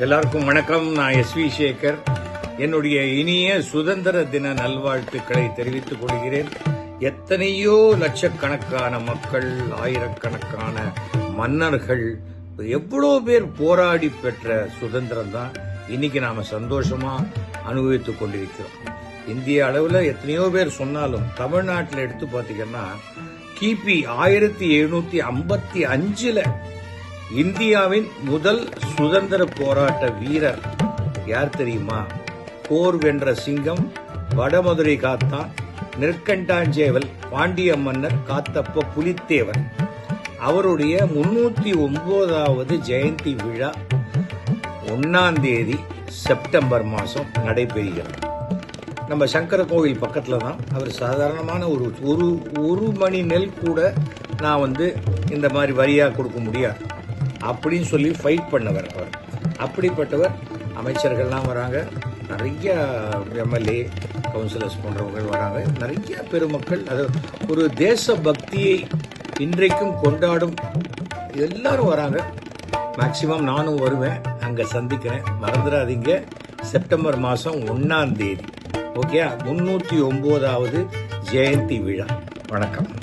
எல்லாருக்கும் வணக்கம். நான் எஸ் வி சேகர். என்னுடைய இனிய சுதந்திர தின நல்வாழ்த்துக்களை தெரிவித்துக் கொள்கிறேன். எத்தனையோ லட்சக்கணக்கான மக்கள் ஆயிரக்கணக்கான மன்னர்கள் எவ்வளோ பேர் போராடி பெற்ற சுதந்திரம் தான் இன்னைக்கு நாம சந்தோஷமா அனுபவித்துக் கொண்டிருக்கிறோம். இந்திய அளவில் எத்தனையோ பேர் சொன்னாலும் தமிழ்நாட்டில் எடுத்து பார்த்தீங்கன்னா கிபி ஆயிரத்தி எழுநூத்தி ஐம்பத்தி அஞ்சுல இந்தியாவின் முதல் சுதந்திர போராட்ட வீரர் யார் தெரியுமா? போர் வென்ற சிங்கம் வடமதுரை காத்தான் நெற்கண்டாஞ்சேவல் பாண்டிய மன்னர் காத்தப்ப புலித்தேவர். அவருடைய முன்னூத்தி ஒன்பதாவது ஜெயந்தி விழா ஒன்னாம் தேதி செப்டம்பர் மாதம் நடைபெறுகிறது. நம்ம சங்கர கோவில் பக்கத்தில் தான். அவர் சாதாரணமான ஒரு ஒரு ஒரு மணி நெல் கூட நான் வந்து இந்த மாதிரி வரியாக கொடுக்க முடியாது. அப்படின்னு சொல்லி ஃபைட் பண்ணவர் அவர். அப்படிப்பட்டவர் அமைச்சர்கள்லாம் வராங்க. நிறைய எம்எல்ஏ கவுன்சிலர்ஸ் போன்றவர்கள் வராங்க. நிறைய பெருமக்கள் அது ஒரு தேச பக்தியை இன்றைக்கும் கொண்டாடும் எல்லாரும் வராங்க. மேக்சிமம் நானும் வருவேன். அங்கே சந்திக்கிறேன். மறந்துடாதீங்க. செப்டம்பர் மாதம் ஒன்றாம் தேதி. ஓகே முன்னூற்றி ஒம்போதாவது ஜெயந்தி விழா. வணக்கம்.